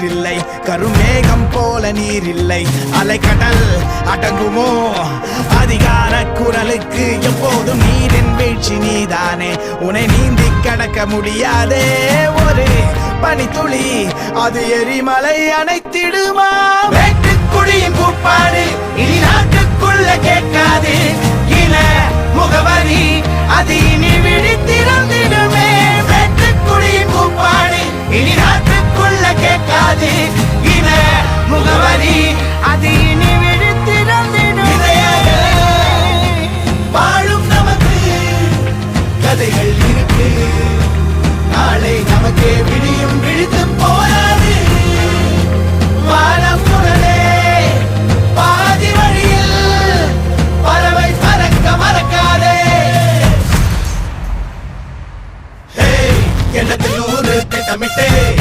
கருமேகம் போல நீர் இல்லை அலைக்கடல் அடங்குமோ? அதிகார குரலுக்கு எப்போதும் நீரின் வீழ்ச்சி நீதானே. உன்னை நீந்தி கடக்க முடியாதே. ஒரு பனித்துளி அது எரிமலை அணைத்திடுமா? போராடு நாளை நமக்கே விடியும் விழித்து போராடு வானம் புனலே பாதி வழியில் ஊரு திட்டமிட்டே.